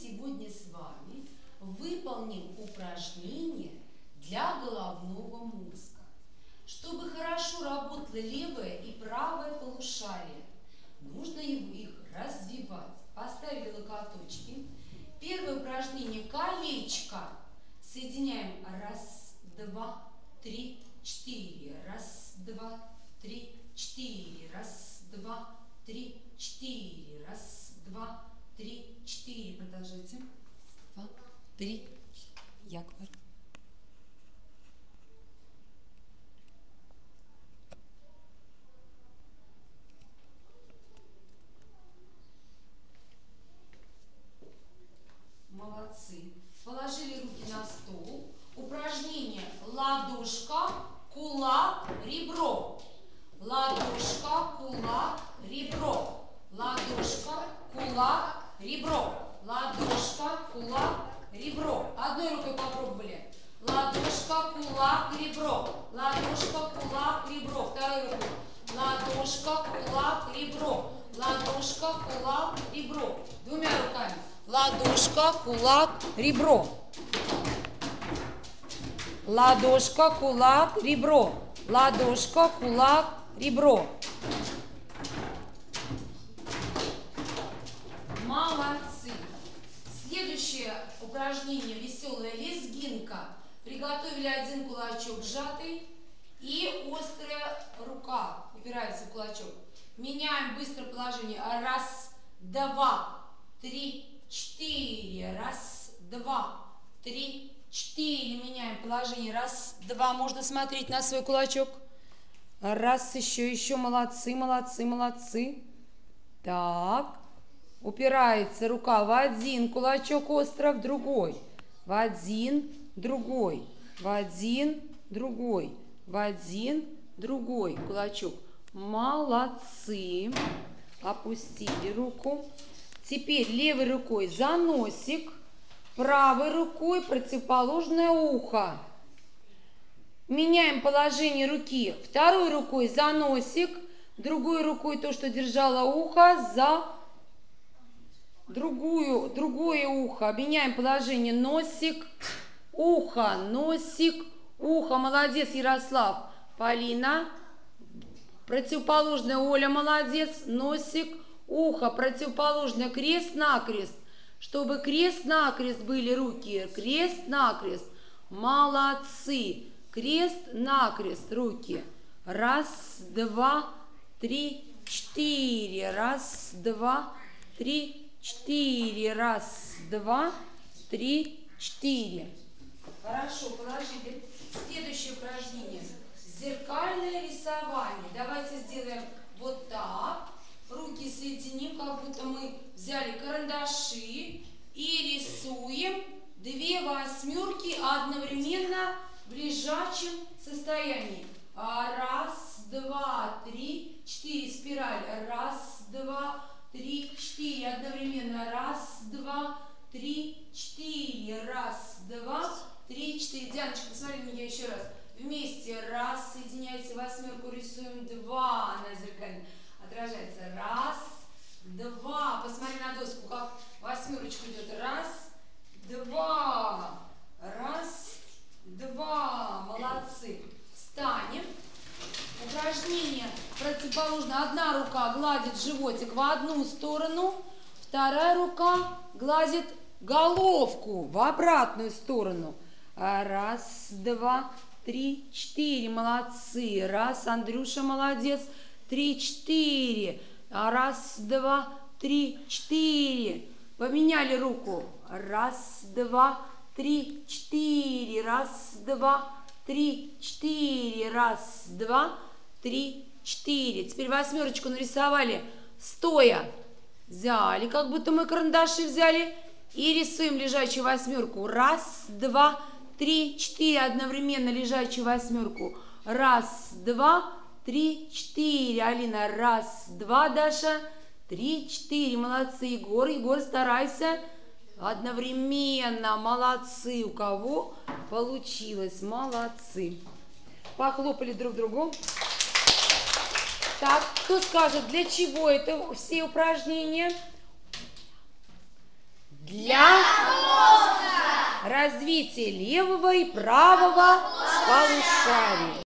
сегодня с вами выполним упражнение для головного мозга. Чтобы хорошо работало левое и правое полушарие, нужно их развивать. Поставили локоточки. Первое упражнение – колечко. Соединяем раз, два, три, четыре. Раз, два, три, четыре. Раз, два, три, четыре. Раз, два, три. Яквар. Молодцы. Положили руки на стол. Упражнение ладошка, кулак, ребро. Ладошка, кулак, ребро. Ладошка, кулак, ребро. Ладошка, кулак, ребро. Одной рукой попробовали. Ладошка, кулак, ребро. Ладошка, кулак, ребро. Второй рукой. Ладошка, кулак, ребро. Ладошка, кулак, ребро. Двумя руками. Ладошка, кулак, ребро. Ладошка, кулак, ребро. Ладошка, кулак, ребро. Молодцы. Следующее упражнение веселая лезгинка. Приготовили один кулачок сжатый и острая рука упирается в кулачок. Меняем быстро положение. Раз, два, три, четыре. Раз, два, три, четыре. Меняем положение. Раз, два. Можно смотреть на свой кулачок. Раз, еще, еще. Молодцы, молодцы, молодцы. Так. Упирается рука в один кулачок остров, в другой. В один, другой. В один, другой. В один, другой кулачок. Молодцы. Опустили руку. Теперь левой рукой за носик, правой рукой противоположное ухо. Меняем положение руки. Второй рукой за носик, другой рукой то, что держало ухо, за другую, другое ухо. Меняем положение. Носик, ухо, носик, ухо. Молодец, Ярослав. Полина. Противоположная Оля, молодец. Носик, ухо. Противоположное крест-накрест. Чтобы крест-накрест были руки. Крест-накрест. Молодцы. Крест-накрест руки. Раз, два, три, четыре. Раз, два, три, четыре. Раз, два, три, четыре. Хорошо, положили. Следующее упражнение. Зеркальное рисование. Давайте сделаем вот так. Руки соединим, как будто мы взяли карандаши и рисуем две восьмерки одновременно в лежачем состоянии. Раз, два, три, четыре. Спираль. Раз, два, три, четыре. Одновременно. Раз, два, три, четыре. Раз, два, три, четыре. Дианочка, посмотри на меня еще раз. Вместе. Раз, соединяйте восьмерку, рисуем два. Она зеркально отражается. Раз, два. Посмотри на доску, как восьмерочка идет. Раз, два. Раз, два. Молодцы. Встанем. Упражнение противоположно. Одна рука гладит животик в одну сторону, вторая рука гладит головку в обратную сторону. Раз, два, три, четыре. Молодцы. Раз, Андрюша, молодец. Три, четыре. Раз, два, три, четыре. Поменяли руку. Раз, два, три, четыре. Раз, два, три, четыре. Раз, два, три, четыре. Теперь восьмерочку нарисовали стоя. Взяли, как будто мы карандаши взяли. И рисуем лежачую восьмерку. Раз, два, три, четыре. Одновременно лежачую восьмерку. Раз, два, три, четыре. Алина, раз, два, Даша. Три, четыре. Молодцы, Егор. Егор, старайся. Одновременно. Молодцы. У кого получилось? Молодцы. Похлопали друг другу. Так, кто скажет, для чего это все упражнения? Для развитие левого и правого полушарий.